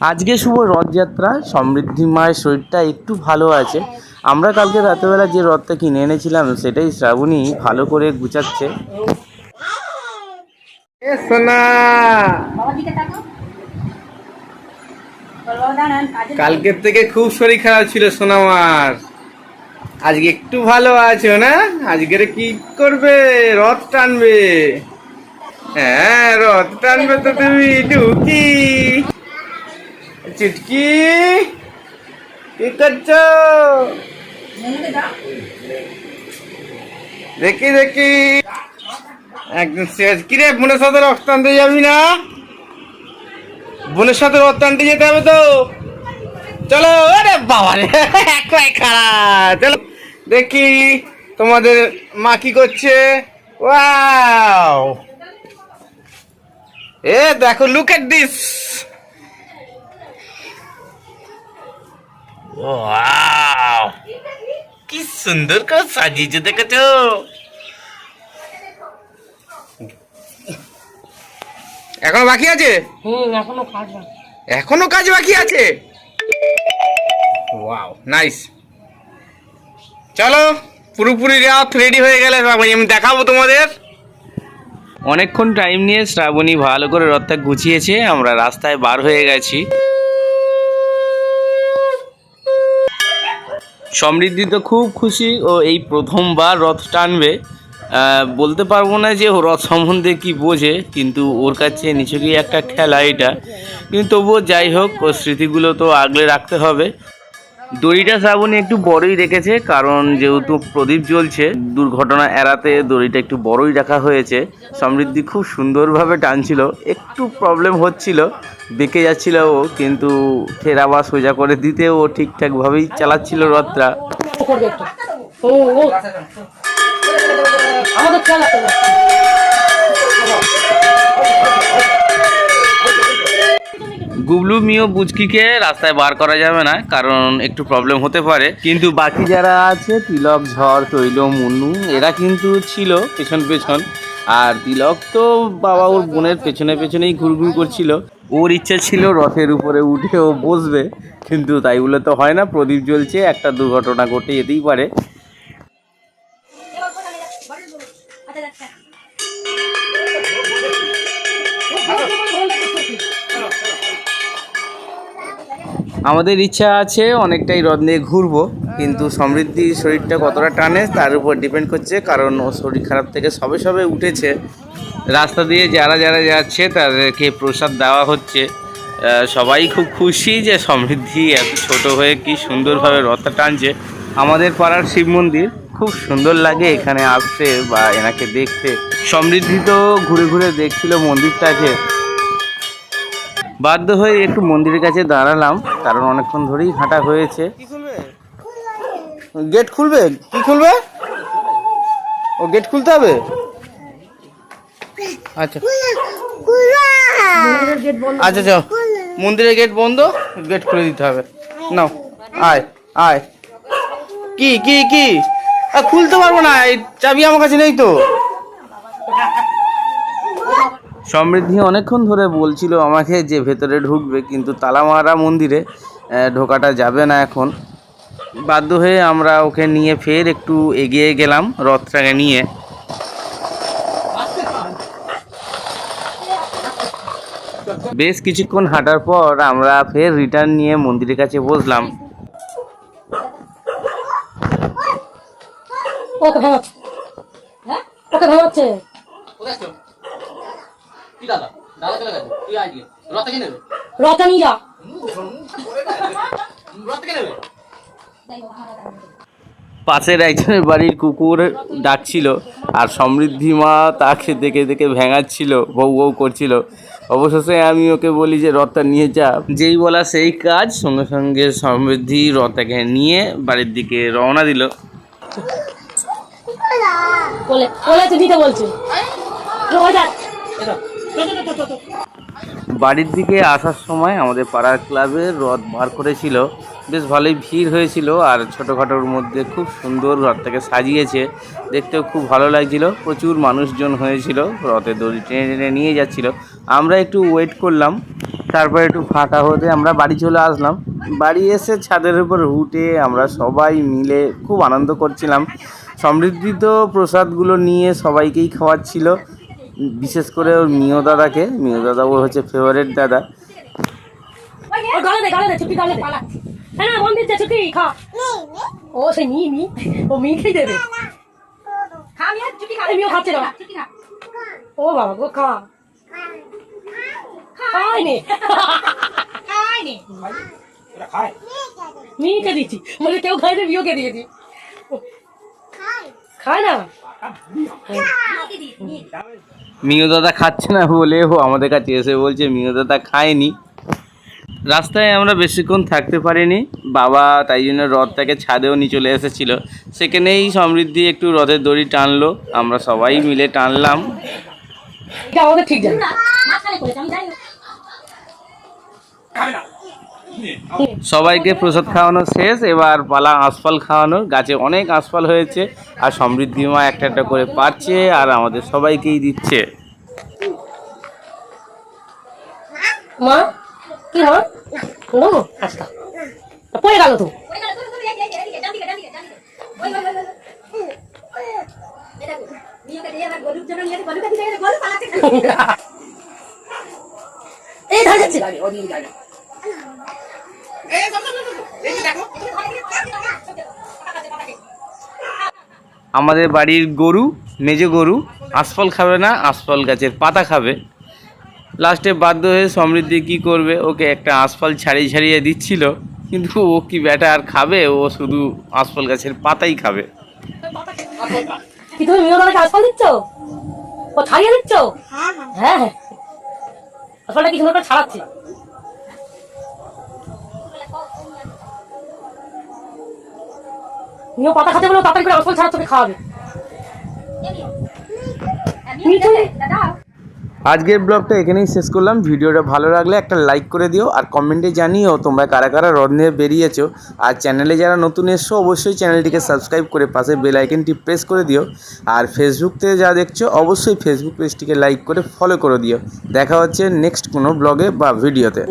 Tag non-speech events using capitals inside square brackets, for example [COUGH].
আজকে শুভ রথযাত্রা, সমৃদ্ধি মায়ের শরীরটা একটু ভালো আছে। আমরা কালকে রাতেবেলা যে রথটা কিনে এনেছিলাম, সেটাই শ্রাবণী ভালো করে গুছাচ্ছে। কালকের থেকে খুব শরীর খারাপ ছিল সোনা আমার আজকে একটু ভালো আছো না? আজকের কি করবে? রথ টানবে। হ্যাঁ রথ টানবে তো তুমি, ঢুকি। চুটকি কি করছ দেখি দেখি একদম শেষ কিরে বোনের সাথে রক্ত আনতে যাবি না? বোনের সাথে রক্ত আনতে যেতে হবে তো। চলো, আরে বাবা রে, [LAUGHS] একলাই খারাপ চলো, দেখি তোমাদের মা কি করছে। ওয়াও এ, দেখো লুক এট দিস ওয়াও কি সুন্দর করে সাজিয়েছে দেখেছ এখনও বাকি আছে? এখনও কাজ বাকি। এখনও কাজ বাকি আছে? ওয়াও নাইস চলো পুরোপুরি রাত রেডি হয়ে গেলে আমি দেখাবো তোমাদের। অনেকক্ষণ টাইম নিয়ে শ্রাবণী ভালো করে রথটা গুছিয়েছে আমরা রাস্তায় বার হয়ে গেছি। সমৃদ্ধি তো খুব খুশি ও এই প্রথমবার রথ টানবে। বলতে পারব না যে ও রথ সম্বন্ধে কি বোঝে, কিন্তু ওর কাছে নিছকই একটা খেলা এটা। কিন্তু তবুও যাই হোক ও স্মৃতিগুলো তো আগলে রাখতে হবে। দড়িটা শ্রাবণী একটু বড়ই রেখেছে, কারণ যেহেতু প্রদীপ জ্বলছে, দুর্ঘটনা এড়াতে দড়িটা একটু বড়ই রাখা হয়েছে। সমৃদ্ধি খুব সুন্দরভাবে টানছিল, একটু প্রবলেম হচ্ছিল, বেঁকে যাচ্ছিল ও, কিন্তু ফের আবার সোজা করে দিতে ও ঠিকঠাকভাবেই চালাচ্ছিল রথটা। আমাদের গুবলু মিও বুচকিকে রাস্তায় বার করা যাবে না, কারণ একটু প্রবলেম হতে পারে। কিন্তু বাকি যারা আছে, তিলক, ঝড়, তৈল, মুন্নু, এরা কিন্তু ছিল পেছন পেছন। আর তিলক তো বাবা ওর বোনের পেছনে পেছনেই ঘুরঘুর করছিল। ওর ইচ্ছা ছিল রথের উপরে উঠে ও বসবে, কিন্তু তাই বলে তো হয় না, প্রদীপ জ্বলছে, একটা দুর্ঘটনা ঘটে যেতেই পারে। আমাদের ইচ্ছা আছে অনেকটাই রথ নিয়ে ঘুরবো, কিন্তু সমৃদ্ধি শরীরটা কতটা টানে তার উপর ডিপেন্ড করছে, কারণ ও শরীর খারাপ থেকে সবে সবে উঠেছে। রাস্তা দিয়ে যারা যারা যাচ্ছে তাদেরকে প্রসাদ দেওয়া হচ্ছে। সবাই খুব খুশি যে সমৃদ্ধি এত ছোট হয়ে কি সুন্দরভাবে রথটা টানছে। আমাদের পাড়ার শিব মন্দির খুব সুন্দর লাগে এখানে আসতে বা এনাকে দেখতে। সমৃদ্ধি তো ঘুরে ঘুরে দেখছিল মন্দিরটাকে। বাধ্য হয়ে একটু মন্দিরের কাছে দাঁড়ালাম, কারণ অনেকক্ষণ ধরেই হাঁটা হয়েছে। গেট খুলবে? কি খুলবে? ও গেট খুলতে হবে? আচ্ছা। আচ্ছা মন্দিরের গেট বন্ধ, গেট খুলে দিতে হবে। নাও, আয় আয়। কি কি কি? খুলতে পারব না, এই চাবি আমার কাছে নেই তো। সমৃদ্ধি অনেকক্ষণ ধরে বলছিল আমাকে যে ভেতরে ঢুকবে কিন্তু তালামারা মন্দিরে ঢোকাটা যাবে না এখন। বাধ্য হয়ে আমরা ওকে নিয়ে ফের একটু এগিয়ে গেলাম রথটাকে নিয়ে। বেশ কিছুক্ষণ হাঁটার পর আমরা ফের রিটার্ন নিয়ে মন্দিরের কাছে বসলাম। পাশের একজনের বাড়ির কুকুর ডাকছিল আর সমৃদ্ধি মা তাকে দেখে দেখে ভেঙাচ্ছিল বউ বউ করছিল। অবশেষে আমি ওকে বলি যে রথটা নিয়ে যা। যেই বলা সেই কাজ সঙ্গে সঙ্গে সমৃদ্ধি রথটাকে নিয়ে বাড়ির দিকে রওনা দিল। বলে বলেছে বাড়ির দিকে আসার সময় আমাদের পাড়ার ক্লাবে রথ বার করেছিল। বেশ ভালোই ভিড় হয়েছিল আর ছোটোখাটোর মধ্যে খুব সুন্দর রথটাকে সাজিয়েছে। দেখতেও খুব ভালো লাগছিল। প্রচুর মানুষজন হয়েছিল। রথে দড়ি টেনে টেনে নিয়ে যাচ্ছিল। আমরা একটু ওয়েট করলাম। তারপরে একটু ফাঁকা হতে আমরা বাড়ি চলে আসলাম। বাড়ি এসে ছাদের উপর উঠে আমরা সবাই মিলে খুব আনন্দ করছিলাম। সমৃদ্ধি তো প্রসাদগুলো নিয়ে সবাইকেই খাওয়াচ্ছিল। বিশেষ করে ওর মিও দাদাকে মিও দাদা ওর হচ্ছে ফেভারিট দাদা। হ্যাঁ ও সেই মি মি। ও মি খেয়ে দেবে। মিও খাচ্ছে না ও বাবা গো খা। নে। দিচ্ছি? মানে কেউ না দিয়েছি? খায় না? মিও দাদা খাচ্ছে না বলে ও আমাদের কাছে এসে বলছে মিও দাদা খায়নি। রাস্তায় আমরা বেশিক্ষণ থাকতে পারিনি। বাবা তাই জন্য রথটাকে ছাদেও নিয়ে চলে এসেছিল। সেখানেই সমৃদ্ধি একটু রথের দড়ি টানলো। আমরা সবাই মিলে টানলাম। এটা আমাদের ঠিক সবাইকে প্রসাদ খাওয়ানো শেষ এবার পালা আঁশফল খাওয়ানোর গাছে অনেক আঁশফল হয়েছে আর সমৃদ্ধি মা একটা একটা করে পারছে আর আমাদের সবাইকেই দিচ্ছে। মা কি মা নো আচ্ছা। পড়ে গেল তো। [LAUGHS] এই ধরে যাচ্ছে। আমাদের বাড়ির গরু মেজে গরু আঁশফল খাবে না আঁশফল গাছের পাতা খাবে। লাস্টে বাধ্য হয়ে সমৃদ্ধি কি করবে? ওকে একটা আঁশফল ছাড়িয়ে ছাড়িয়ে দিচ্ছিল কিন্তু ও কি ব্যাটা আর খাবে? ও শুধু আসফল গাছের পাতাই খাবে। তুমি মিও দিচ্ছ? ও ছাড়িয়ে দিচ্ছ? হ্যাঁ হ্যাঁ। আশফলটা কি সুন্দর করে ছাড়াচ্ছে? মিও পাতা খাতে বলে তাড়াতাড়ি করে ছাড়া তোকে খাওয়াবে। আজকের ব্লগটা এখানেই শেষ করলাম। ভিডিওটা ভালো লাগলে একটা লাইক করে দিও আর কমেন্টে জানিও তোমরা কারা কারা রদ নিয়ে বেরিয়েছো। আর চ্যানেলে যারা নতুন এসছো, অবশ্যই চ্যানেলটিকে সাবস্ক্রাইব করে পাশে বেল আইকনটি প্রেস করে দিও। আর ফেসবুক থেকে যা দেখছ, অবশ্যই ফেসবুক পেজটিকে লাইক করে ফলো করে দিও। দেখা হচ্ছে নেক্সট কোনো ব্লগে বা ভিডিওতে